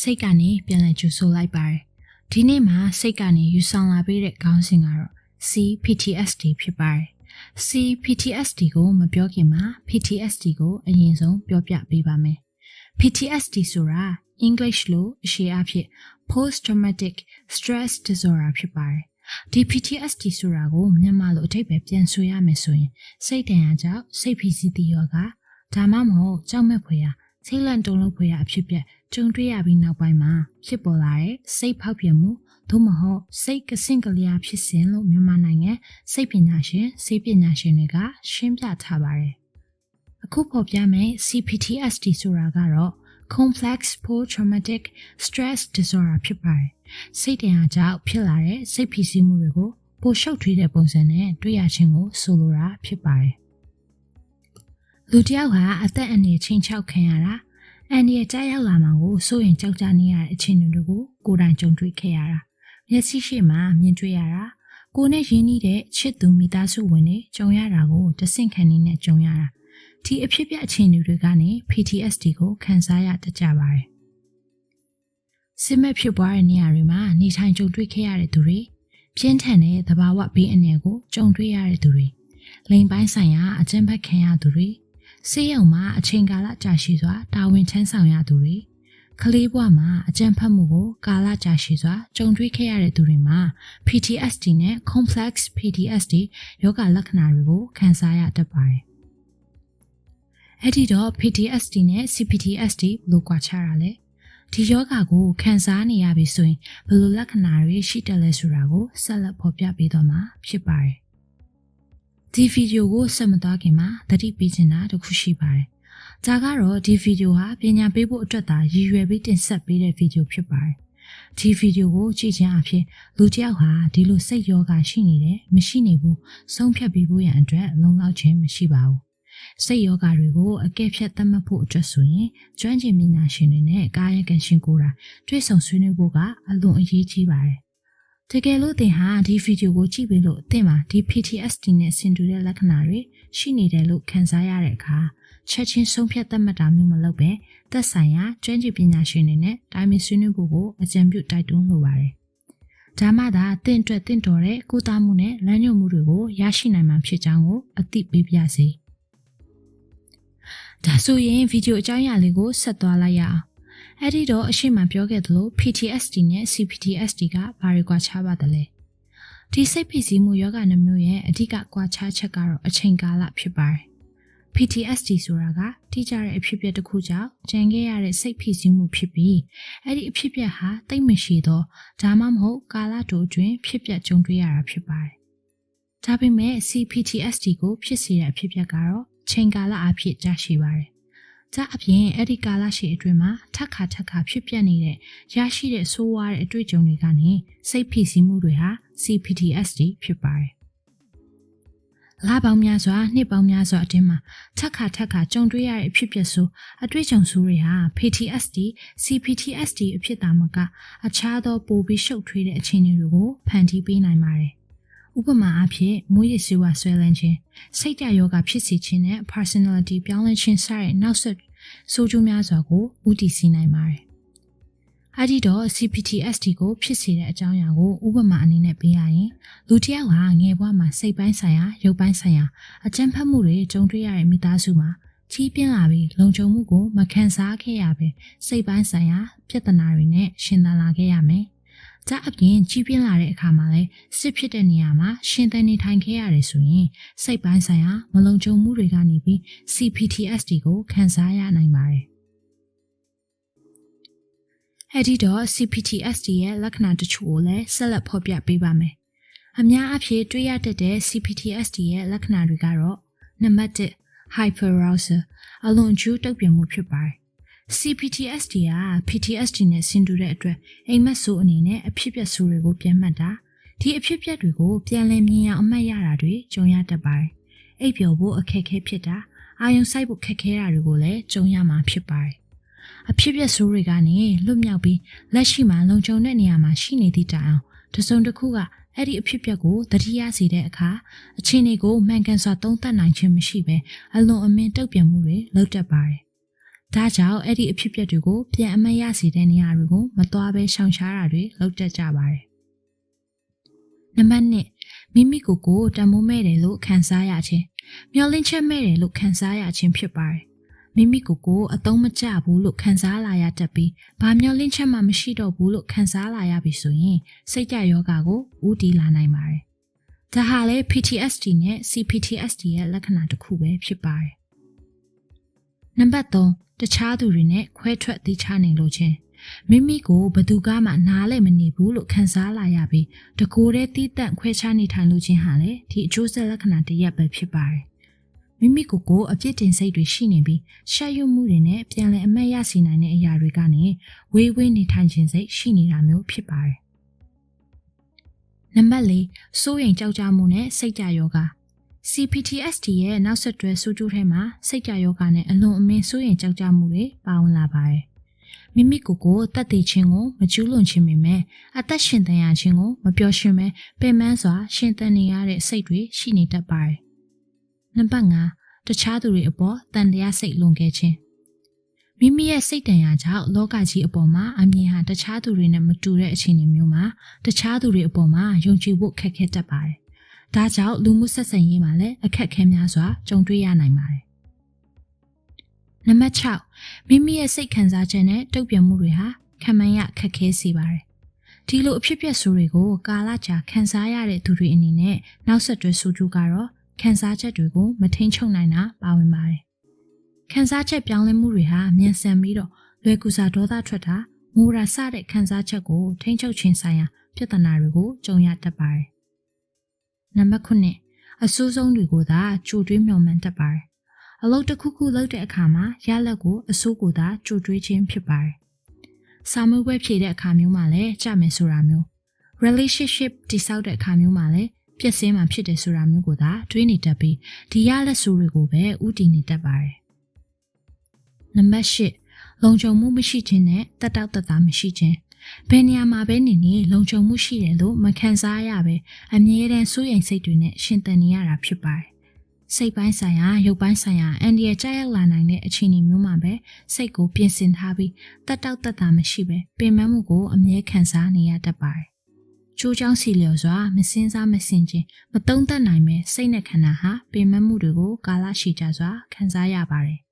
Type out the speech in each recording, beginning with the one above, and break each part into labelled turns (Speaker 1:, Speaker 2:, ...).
Speaker 1: စိတ်ကနေပြန်လည်ကြိုဆိုလိုက်ပါတယ်။ဒီနေ့မှာစိတ်ကနေယူဆောင်လာပေးတဲ့ခေါင်းစဉ်ကတော့ CPTSD ဖြစ်ပါတယ်။ CPTSD ကိုမပြောခင်မှာ PTSD ကိုအရင်ဆုံးပြောပြပေးပါမယ်။ PTSD ဆိုတာ English လို့အရှေ့အဖြစ် Post Traumatic Stress Disorder ဖြစ်ပါတယ်။ဒီ PTSD ဆိုတာကိုမြန်မာလိုအဓိပ္ပာယ်ပြန်ဆိုရမယ်ဆိုရင်စိတ်တန်ရာကြောင့်စိတ်ဖိစီးသည့်ယောဂဒါမှမဟုတ်ကြောက်မဲ့ဖွယ်ရာ စိတ်လန့်တုန်လှုပ်ဖွယ်ရာအဖြစ်ပြက်ကြုံတွေ့ရပြီးနောက်ပိုင်းမှာဖြစ်ပေါ်လာတဲ့စိတ်ဖောက်ပြန်မှုသို့မဟုတ်စိတ်ကစင့်ကလျာဖြစ်စဉ်လို့မြန်မာနိုင်ငံစိတ်ပညာရှင်စိတ်ပညာရှင်တွေက ရှင်းပြထားပါတယ်။အခုပေါ်ပြမယ် CPTSD ဆိုတာကတော့ complex post traumatic stress disorder ဖြစ်ပါတယ်။စိတ်တရားကြောင့်ဖြစ်လာတဲ့စိတ်ဖိစီးမှုတွေကိုပိုရှုပ်ထွေးတဲ့ပုံစံနဲ့တွေ့ရခြင်းကိုဆိုလိုတာဖြစ်ပါတယ်။ လူတစ်ယောက်ဟာအသက်အန္တရာယ်ချင်းချောက်ခံရတာအန္တရာယ်ကြားရောက်လာမှာကိုစိုးရင်ကြောက်ကြနေရတဲ့အခြေအနေတွေကိုကိုယ်တိုင်ကြုံတွေ့ခဲ့ရတာမျက်စိရှိမှမြင်တွေ့ရတာကိုယ်နဲ့ရင်းနှီးတဲ့ချစ်သူမိသားစုဝင်တွေကြုံရတာကိုတဆင့်ခံနေနဲ့ကြုံရတာဒီအဖြစ်ပြအခြေအနေတွေကနေ PTSD ကိုခံစားရတတ်ကြပါတယ်စစ်မဲ့ဖြစ်ပွားတဲ့နေရာတွေမှာနေထိုင်ကြုံတွေ့ခဲ့ရတဲ့သူတွေပြင်းထန်တဲ့သဘာဝဘေးအန္တရာယ်ကိုကြုံတွေ့ရတဲ့သူတွေလိန်ပိုင်းဆိုင်ရာအကြမ်းဖက်ခံရသူတွေ ဆေးရုံမှာအချိန်ကာလကြာရှည်စွာတာဝန်ထမ်းဆောင်ရသူတွေကလေးဘဝမှာအကြံဖတ်မှုကိုကာလကြာရှည်စွာကြုံတွေ့ခဲ့ရတဲ့သူတွေမှာ PTSD နဲ့ complex PTSD ယောဂလက္ခဏာတွေကိုခံစားရတတ်ပါတယ်။အဲ့ဒီတော့ PTSD နဲ့ CPTSD ဘယ်လိုကွာခြားတာလဲ။ဒီယောဂကိုခံစားနေရပြီဆိုရင်ဘယ်လိုလက္ခဏာတွေရှိတယ်လဲဆိုတာကိုဆက်လက်ဖော်ပြပေးတော့မှာဖြစ်ပါတယ်။ ဒီဗီဒီယိုကိုဆက်မသွားခင်မှာသတိပေးချင်တာတစ်ခုရှိပါတယ်။ဒါကတော့ဒီဗီဒီယိုဟာပညာပေးဖို့အတွက်သာရည်ရွယ်ပြီးတင်ဆက်ပေးတဲ့ဗီဒီယိုဖြစ်ပါတယ်။ဒီဗီဒီယိုကိုကြည့်ခြင်းအပြင်လူတစ်ယောက်ဟာဒီလိုစိတ်ယောဂရှိနေတယ်မရှိနေဘူးဆုံးဖြတ်ပြီးဖို့ရန်အတွက်လုံလောက်ခြင်းမရှိပါဘူး။စိတ်ယောဂတွေကိုအကဲဖြတ်သတ်မှတ်ဖို့အတွက်ဆိုရင်ကျွမ်းကျင်ပညာရှင်တွေနဲ့ကာယကံရှင်ကိုယ်တိုင်တွေ့ဆုံဆွေးနွေးဖို့ကအလွန်အရေးကြီးပါတယ် တကယ်လို့သင်ဟာဒီဗီဒီယိုကိုကြည့်ပြီးလို့သင်မှာဒီ PTSD နဲ့ဆင်တူတဲ့လက္ခဏာတွေရှိနေတယ်လို့ခံစားရတဲ့အခါချက်ချင်းဆုံးဖြတ်သတ်မှတ်တာမျိုးမလုပ်ပဲသက်ဆိုင်ရာကျွမ်းကျင်ပညာရှင်တွေနဲ့တိုင်းမဆွေးနွေးဖို့ကိုအကြံပြုတိုက်တွန်းလိုပါတယ်။ဒါမှသာသင်အတွက်တင့်တော်တဲ့ကုသမှုနဲ့လမ်းညွှန်မှုတွေကိုရရှိနိုင်မှာဖြစ်ကြောင်းကိုအသိပေးပြစေ။ဒါဆိုရင်ဗီဒီယိုအကြောင်းအရာလေးကိုဆက်သွားလိုက်ရအောင် အဲ့ဒီတော့အရှိမပြောခဲ့သလို PTSD နဲ့ CPTSD ကဘာတွေကွာခြားပါသလဲဒီစိတ်ဖိစီးမှုယောဂနှမျိုးရဲ့အဓိကကွာခြားချက်ကတော့အချိန်ကာလဖြစ်ပါတယ် PTSD ဆိုတာကတိကျတဲ့အဖြစ်အပျက်တစ်ခုကြောင့်ကြံခဲ့ရတဲ့စိတ်ဖိစီးမှုဖြစ်ပြီးအဲ့ဒီအဖြစ်အပျက်ဟာတိတ်မရှိသောဒါမှမဟုတ်ကာလတိုအတွင်းဖြစ်ပျက်ကြုံတွေ့ရတာဖြစ်ပါတယ်ဒါပေမဲ့ CPTSD ကိုဖြစ်စေတဲ့အဖြစ်အပျက်ကတော့ချိန်ကာလအဖြစ်ကြာရှည်ပါတယ်။ ဒါအပြင်အဲ့ဒီကာလရှည်အတွင်းမှာထပ်ခါထပ်ခါဖြစ်ပျက်နေတဲ့ရရှိတဲ့ဆိုးဝါးတဲ့အတွေ့အကြုံတွေကနေစိတ်ဖိစီးမှုတွေဟာ CPTSD ဖြစ်ပါတယ်။လပေါင်းများစွာနှစ်ပေါင်းများစွာအတွင်းမှာထပ်ခါထပ်ခါကြုံတွေ့ရတဲ့အဖြစ်ပျက်ဆိုးအတွေ့အကြုံဆိုးတွေဟာ PTSD, CPTSD အဖြစ်သာမက အခြားသောပိုပြီးရှုပ်ထွေးတဲ့အခြေအနေတွေကိုဖန်တီးပေးနိုင်ပါတယ်။ ဥပမာအဖြစ်မွေးရည်ဝါဆွဲလန်းခြင်းစိတ်ဓာတ်ယောဂဖြစ်စေခြင်းနဲ့ personality ပြောင်းလဲခြင်းစတဲ့နောက်ဆက်ဆိုးကျိုးများစွာကိုဦးတည်စေနိုင်ပါတယ်။အဲဒီတော့ CPTSD ကိုဖြစ်စေတဲ့အကြောင်းအရာကိုဥပမာအနေနဲ့ပေးရရင်လူတစ်ယောက်ဟာငယ်ဘဝမှာစိတ်ပိုင်းဆိုင်ရာရုပ်ပိုင်းဆိုင်ရာအကြမ်းဖက်မှုတွေကြုံတွေ့ရတဲ့မိသားစုမှာကြီးပြင်းလာပြီးလုံခြုံမှုကိုမခံစားခဲ့ရပဲစိတ်ပိုင်းဆိုင်ရာပြဿနာတွေနဲ့ရှင်သန်လာခဲ့ရမယ်။ ဒါအပြင်ကြီးပြင်းလာတဲ့အခါမှာလည်းစစ်ဖြစ်တဲ့နေရာမှာရှင်သန်နေထိုင်ခဲ့ရတယ်ဆိုရင်စိတ်ပိုင်းဆိုင်ရာမလုံခြုံမှုတွေကနေပြီး CPTSD ကိုခံစားရနိုင်ပါတယ်။အဲဒီတော့ CPTSD ရဲ့လက္ခဏာတချို့ကိုလည်းဆက်လက်ဖော်ပြပေးပါမယ်။အများအပြားတွေ့ရတတ်တဲ့ CPTSD ရဲ့လက္ခဏာတွေကတော့နံပါတ်1 hyperarousal အလွန်ကျူးတုတ်ပြမှုဖြစ်ပါတယ် CPTSD က PTSD နဲ့ဆင်တူတဲ့အတွက်အိမ်မက်ဆိုးအနေနဲ့အဖြစ်ပြက်ဆိုးတွေကိုပြန်မှတ်တာဒီအဖြစ်ပြက်တွေကိုပြန်လည်မြင်ရအောင်အမှတ်ရတာတွေကြုံရတတ်ပါတယ်။အိပ်ပျော်ဖို့အခက်အခဲဖြစ်တာအာယုံစိုက်ဖို့ခက်ခဲတာတွေကိုလည်းကြုံရမှာဖြစ်ပါတယ်။အဖြစ်ပြက်ဆိုးတွေကနေလွတ်မြောက်ပြီးလက်ရှိမှာလုံခြုံတဲ့နေရာမှာရှိနေသည့်တိုင်အောင်တစုံတစ်ခုကအဲ့ဒီအဖြစ်ပြက်ကိုတတိယစီတဲ့အခါအခြေအနေကိုမှန်ကန်စွာသုံးသပ်နိုင်ခြင်းမရှိဘဲအလွန်အမင်းတုတ်ပြန်မှုတွေလုပ်တတ်ပါတယ် ဒါကြောင့်အဲ့ဒီအဖြစ်အပျက်တွေကိုပြန်အမတ်ရစေတဲ့နေရာတွေကိုမသွားဘဲရှောင်ရှားတာတွေလုပ်တတ်ကြပါတယ်။နံပါတ်1မိမိကိုယ်ကိုတန်မိုးမဲ့တယ်လို့ခံစားရခြင်းမျောလင့်ချက်မဲ့တယ်လို့ခံစားရခြင်းဖြစ်ပါတယ်။မိမိကိုယ်ကိုအတုံးမကျဘူးလို့ခံစားလာရတတ်ပြီးဘာမျောလင့်ချက်မှမရှိတော့ဘူးလို့ခံစားလာရပြီဆိုရင်စိတ်ကြယောဂကိုဦးတည်လာနိုင်ပါတယ်။ဒါဟာလည်း PTSD နဲ့ CPTSD ရဲ့လက္ခဏာတစ်ခုပဲဖြစ်ပါတယ်။ နံပါတ်3တခြားသူတွေနဲ့ခွဲထွက်သိချနိုင်လို့ခြင်းမိမိကိုဘသူကမှနားလည်မနေဘူးလို့ခံစားလာရပြီးတကိုယ်တည်းတီးတန့်ခွဲခြားနေထိုင်လို့ခြင်းဟာလည်းဒီအကျိုးဆက်လက္ခဏာတစ်ရပ်ပဲဖြစ်ပါတယ်။မိမိကိုယ်ကိုအပြစ်တင်စိတ်တွေရှိနေပြီးရှက်ရွံ့မှုတွေနဲ့ပြန်လည်အမတ်ရစီနိုင်တဲ့အရာတွေကနေဝေးဝေးနေထိုင်ခြင်းစိတ်ရှိနေတာမျိုးဖြစ်ပါတယ်။နံပါတ်၄စိုးရိမ်ကြောက်ကြမှုနဲ့စိတ်ကြယောဂ CPTSD ရဲ့နောက်ဆက်တွဲဆိုးကျိုးထဲမှာစိတ်ကြယောဂနဲ့အလွန်အမင်းစိုးရိမ်ကြောက်ကြမှုတွေပါဝင်လာပါတယ်။မိမိကိုယ်ကိုတတ်သိခြင်းကိုမကျူးလွန်ခြင်းပေမဲ့အသက်ရှင်သန်ရခြင်းကိုမပျော်ရွှင်ပဲပင်ပန်းစွာရှင်သန်နေရတဲ့စိတ်တွေရှိနေတတ်ပါတယ်။နံပါတ်5တခြားသူတွေအပေါ်တန်တရားစိတ်လွန်ခဲ့ခြင်းမိမိရဲ့စိတ်တန်ရာကြောင့်လောကကြီးအပေါ်မှာအမြင်ဟာတခြားသူတွေနဲ့မတူတဲ့အခြေအနေမျိုးမှာတခြားသူတွေအပေါ်မှာယုံကြည်ဖို့ခက်ခဲတတ်ပါတယ်။ ဒါကြောင့်လူမှုဆက်ဆံရေးမှာလည်းအခက်အခဲများစွာကြုံတွေ့ရနိုင်ပါတယ်။နံပါတ်6မိမိရဲ့စိတ်ခံစားချက်နဲ့တုံ့ပြန်မှုတွေဟာခံမှန်းရခက်ခဲစေပါတယ်။ဒီလိုအဖြစ်အပျက်ဆိုးတွေကိုကာလကြာခံစားရတဲ့သူတွေအနေနဲ့နောက်ဆက်တွဲဆိုးကျိုးကတော့ခံစားချက်တွေကိုမထိန်ချုပ်နိုင်တာပါဝင်ပါတယ်။ခံစားချက်ပြောင်းလဲမှုတွေဟာမြန်ဆန်ပြီးတော့လွယ်ကူစွာဒေါသထွက်တာငိုရာစတဲ့ခံစားချက်ကိုထိန်ချုပ်ခြင်းဆိုင်ရာပြဿနာတွေကိုကြုံရတတ်ပါတယ်။ နံပါတ်9အဆိုးဆုံးတွေကိုသာကြိုတွေးမျှော်မှန်းတတ်ပါတယ်။အလုပ်တစ်ခုခုလုပ်တဲ့အခါမှာရလက်ကိုအဆိုးကိုသာကြိုတွေးခြင်းဖြစ်ပါတယ်။စာမှုပွဲဖြေတဲ့အခါမျိုးမှာလည်းကြမယ်ဆိုတာမျိုး relationship တိဆောက်တဲ့အခါမျိုးမှာလည်းပြည့်စင်းမှဖြစ်တယ်ဆိုတာမျိုးကိုသာတွေးနေတတ်ပြီးဒီရလက်ဆိုးတွေကိုပဲဥတည်နေတတ်ပါတယ်။နံပါတ်၈လုံခြုံမှုမရှိခြင်းနဲ့တက်တောက်တက်တာမရှိခြင်း ဘယ်နေရာမှာပဲနေနေလုံခြုံမှုရှိတယ်လို့မခံစားရပဲအမြဲတမ်းစိုးရိမ်စိတ်တွေနဲ့ရှင်သန်နေရတာဖြစ်ပါတယ်။စိတ်ပိုင်းဆိုင်ရာရုပ်ပိုင်းဆိုင်ရာအန်ဒီရကြရောက်လာနိုင်တဲ့အခြေအနေမျိုးမှာပဲစိတ်ကိုပြင်ဆင်ထားပြီးတက်တောက်တက်တာမရှိပဲပင်ပန်းမှုကိုအမြဲခံစားနေရတတ်ပါတယ်။ကျိုးချောင်းစီလျော်စွာမစင်းစားမစင်ခြင်းမတုံ့တက်နိုင်မဲ့စိတ်နဲ့ခန္ဓာဟာပင်ပန်းမှုတွေကိုကာလရှည်ကြာစွာခံစားရပါတယ်။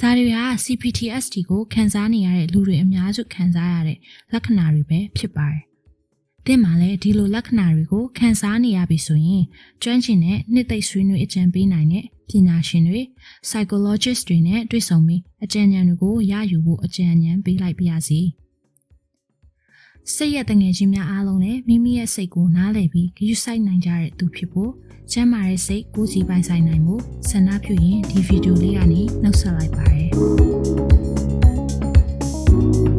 Speaker 1: ဒါတွေဟာ CPTSD ကိုခံစားနေရတဲ့လူတွေအများစုခံစားရတဲ့လက္ခဏာတွေပဲဖြစ်ပါတယ်။သင်မှလည်းဒီလိုလက္ခဏာတွေကိုခံစားနေရပြီဆိုရင်ကျွမ်းကျင်တဲ့နှစ်သိမ့်ဆွေးနွေးအကြံပေးနိုင်တဲ့ပညာရှင်တွေ psychologist တွေနဲ့တွေ့ဆုံပြီးအကြံဉာဏ်တွေကိုရယူဖို့အကြံဉာဏ်ပေးလိုက်ပါရစေ။ စိတ်ရဲ့တငယ်ချင်းများအားလုံးလည်းမိမိရဲ့စိတ်ကိုနားလည်ပြီးဂရုစိုက်နိုင်ကြတဲ့သူဖြစ်ဖို့ကျမ်းမာတဲ့စိတ်ကိုယ်စီပိုင်ဆိုင်နိုင်ဖို့ဆန္ဒပြုရင်ဒီဗီဒီယိုလေးကနေနှုတ်ဆက်လိုက်ပါရစေ။